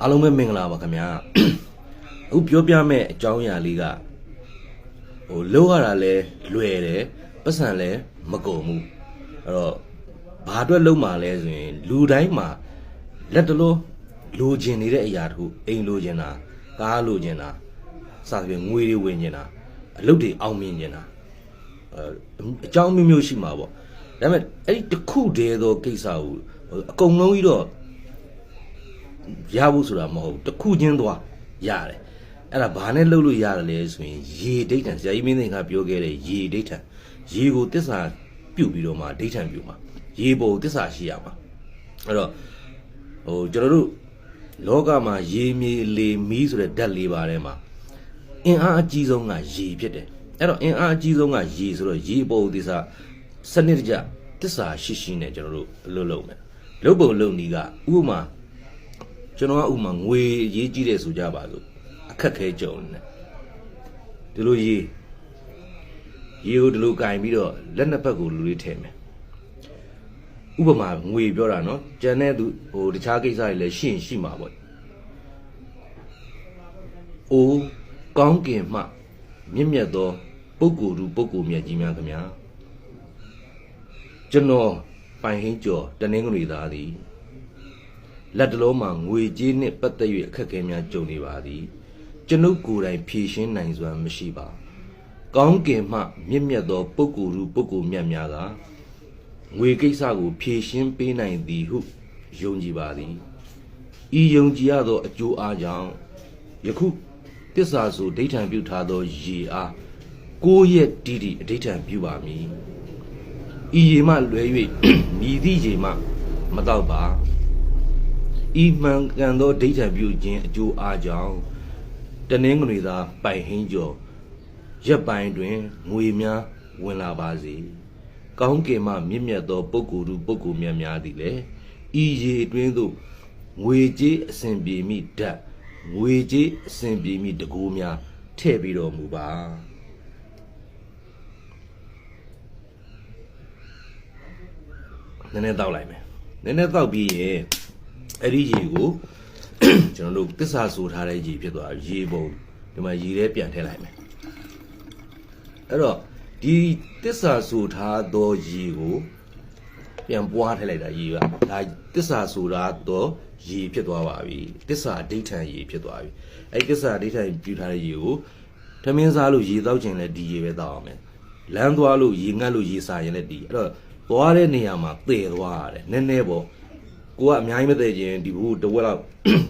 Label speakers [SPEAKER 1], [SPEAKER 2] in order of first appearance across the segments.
[SPEAKER 1] အားလုံးပဲမင်္ဂလာပါခင်ဗျာအခုပြောပြမဲ့အကြောင်းအရာလေးကဟိုလောက်ရတာလဲလွယ်တယ်ပတ်စံလဲမကုန်ဘူးအဲ့တော့ဘာအတွက်လုံးမှာလဲဆိုရင်လူတိုင်းမှာလက်တလို့လိုချင်နေတဲ့အရာတခုအိမ်လိုချင်တာကားလိုချင်တာစသဖြင့်ငွေတွေဝင်ချင်တာအလုပ်တွေအောင်မြင်ချင်တာအဲအကြောင်းမျိုးမျိုးရှိမှာပေါ့ဒါပေမဲ့အဲ့ဒီတစ်ခုတည်းသောကိစ္စကိုဟိုအကုန်လုံးကြီးတော့ ရဖို့ဆိုတာမဟုတ်ဘူးတစ်ခုချင်းသွားရတယ်အဲ့ဒါဘာနဲ့လှုပ်လို့ရတယ်လဲဆိုရင်ရေဒိဋ္ဌံဆရာကြီးမင်းသိန်းကပြောခဲ့တဲ့ရေဒိဋ္ဌံရေကိုတစ္ဆာပြုတ်ပြီးတော့မှဒိဋ္ဌံပြုတ်မှာရေပေါ်တစ္ဆာရှိရမှာအဲ့တော့ဟိုကျွန်တော်တို့လောကမှာရေမြေလေမီးဆိုတဲ့ဓာတ်လေးပါးထဲမှာအင်အားအကြီးဆုံးကရေဖြစ်တယ်အဲ့တော့အင်အားအကြီးဆုံးကရေဆိုတော့ရေပေါ်တစ္ဆာစနစ်တကျတစ္ဆာရှိရှိနဲ့ကျွန်တော်တို့အလုပ်လုပ်မယ်လုပ်ပုံလုပ်နည်းကဥပမာ ကျွန်တော်ကဥပမာငွေရေးကြည့်တယ်ဆိုကြပါစို့အခက်ခဲကြုံနေတယ်ဒီလိုရေးရေကိုဒီလိုကင်ပြီးတော့လက်နှစ်ဖက်ကိုလူလေးထည့်မယ်ဥပမာငွေပြောတာနော်ကျန်တဲ့သူဟိုတခြားကိစ္စတွေလည်းရှိရင်ရှိမှာပေါ့အိုးကောင်းကင်မှမြင့်မြတ်သောပုဂ္ဂိုလ်သူပုဂ္ဂိုလ်မြတ်ကြီးများခင်ဗျာကျွန်တော်ပိုင်ဟင်းကျော်တနင်္ဂနွေသားသည် လက်တလုံးမှာငွေကြေးနှင့်ပတ်သက်၍အခက်အခဲများကြုံနေပါသည်ကျွန်ုပ်ကိုယ်တိုင်ဖြေရှင်းနိုင်စွမ်းမရှိပါကောင်းကင်မှမြင့်မြတ်သောပုဂ္ဂိုလ်သူပုဂ္ဂိုလ်မြတ်များကငွေကိစ္စကိုဖြေရှင်းပေးနိုင်သည်ဟုယုံကြည်ပါသည်ဤယုံကြည်ရသောအကျိုးအားကြောင့်ယခုတစ္ဆာဆိုဒိဋ္ဌံပြုထားသောရေအားကိုယ့်ရဲ့တည်တည်အဒိဋ္ဌံပြုပါမည်ဤရေမှလွဲ၍မြည်သည့်ရေမှမတော့ပါ ဤမှန်ကန်သောဒိဋ္ဌံပြုခြင်းအကျိုးအားကြောင့်တနင်္ဂနွေသာပိုင်ဟင်းကျော်ရက်ပိုင်းတွင်ငွေများဝင်လာပါစေကောင်းကင်မှမြင့်မြတ်သောပုဂ္ဂိုလ်သူပုဂ္ဂိုလ်မြတ်များသည်လည်းဤရေတွင်သို့ငွေကြေးအစဉ်ပြေမိဓာတ်ငွေကြေးအစဉ်ပြေမိတကိုးများထည့်ပြီးတော်မူပါနည်းနည်းတောက်လိုက်မယ်နည်းနည်းတောက်ပြီးရင် အဲ့ဒီရေကိုကျွန်တော်တို့တစ္ဆာဆိုထားတဲ့ရေဖြစ်သွားပြီရေပုံဒီမှာရေထဲပြန်ထည့်လိုက်မယ်အဲ့တော့ဒီတစ္ဆာဆိုထားသောရေကိုပြန်ပွားထည့်လိုက်တာရေကဒါတစ္ဆာဆိုထားသောရေဖြစ်သွားပါပြီတစ္ဆာဒိဋ္ဌံရေဖြစ်သွားပြီအဲ့ဒီတစ္ဆာဒိဋ္ဌံပြူထားတဲ့ရေကိုထမင်းစားလို့ရေတောက်ခြင်းလည်းဒီရေပဲတောက်အောင်မယ်လမ်းသွားလို့ရေငတ်လို့ရေစာရင်လည်းဒီအဲ့တော့သွားတဲ့နေရာမှာတည်သွားရတယ်နည်းနည်းပေါ့ ကိုကအများကြီးမသေးခြင်းဒီဘူးတစ်ဝက်လောက်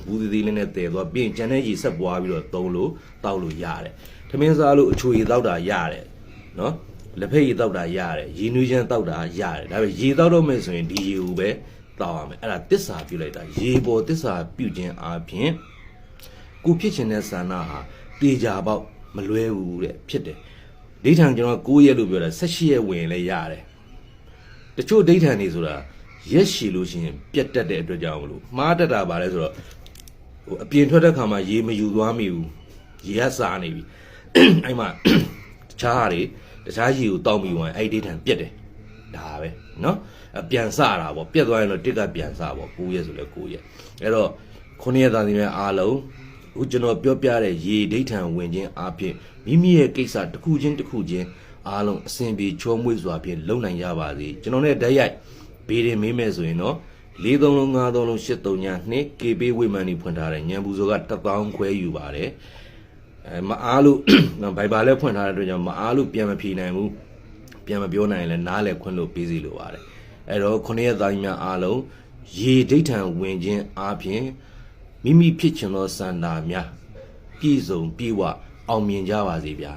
[SPEAKER 1] ဘူးသေးသေးလေးနဲ့တည်သွားပြင်ကျန်တဲ့ရေဆက်ပွားပြီးတော့သုံးလို့တောက်လို့ရတယ်ထမင်းစားလို့အချိုရေတောက်တာရတယ်နော်လက်ဖက်ရေတောက်တာရတယ်ရေနွေးချမ်းတောက်တာရတယ်ဒါပေမဲ့ရေတောက်တော့မယ်ဆိုရင်ဒီရေကိုပဲတောက်ရမယ်အဲ့ဒါတစ္ဆာပြုလိုက်တာရေပေါ်တစ္ဆာပြုခြင်းအပြင်ကိုဖြစ်ခြင်းတဲ့ဆန္ဒဟာတေချာပေါက်မလွဲဘူးတဲ့ဖြစ်တယ်ဒိဋ္ဌံကျွန်တော်9ရက်လို့ပြောတာ18ရက်ဝင်လဲရတယ်တချို့ဒိဋ္ဌံတွေဆိုတာ ရက်ရှည်လို့ရှိရင်ပြတ်တက်တဲ့အတွက်ကြောင့်မလို့မှားတက်တာပါလဲဆိုတော့ဟိုအပြင်ထွက်တဲ့ခါမှာရေမယူသွားမိဘူးရေကစားနေပြီ အဲ့မှာတခြားဟာတွေတခြားရေကိုတောက်မိဝင်အဲ့ဒီဒိဋ္ဌံပြတ်တယ်ဒါပဲเนาะအပြန်စတာပေါ့ပြတ်သွားရင်တော့တစ်ကပြန်စပေါ့9ရက်ဆိုလဲ9ရက်အဲ့တော့9ရက်သားစီမဲ့အားလုံးအခုကျွန်တော်ပြောပြတဲ့ရေဒိဋ္ဌံဝင်ခြင်းအပြင်မိမိရဲ့ကိစ္စတစ်ခုချင်းတစ်ခုချင်းအားလုံးအစဉ်ပြေချောမွေ့စွာဖြင့်လုံနိုင်ရပါစေကျွန်တော်နဲ့ဓာတ်ရိုက် ဘေးရင်မေးမယ်ဆိုရင်တော့၄သုံးလုံး၅သုံးလုံး၈သုံးညာနှစ် KB ဝိမန်နေဖွင့်ထားတယ်ညံပူစောက1000ခွဲယူပါတယ်အဲမအားလို့ဘိုင်ဘာလည်းဖွင့်ထားတဲ့အတွက်ကြောင့်မအားလို့ပြန်မဖြေနိုင်ဘူးပြန်မပြောနိုင်ရင်လည်းနားလည်းခွင့်လို့ပေးစီလိုပါတယ်အဲ့တော့ခုနှစ်ရက်သားကြီးများအားလုံးရေဒိဋ္ဌံဝင်ခြင်းအပြင်မိမိဖြစ်ချင်သောစန္ဒာများပြည့်စုံပြည့်ဝအောင်မြင်ကြပါစေဗျာ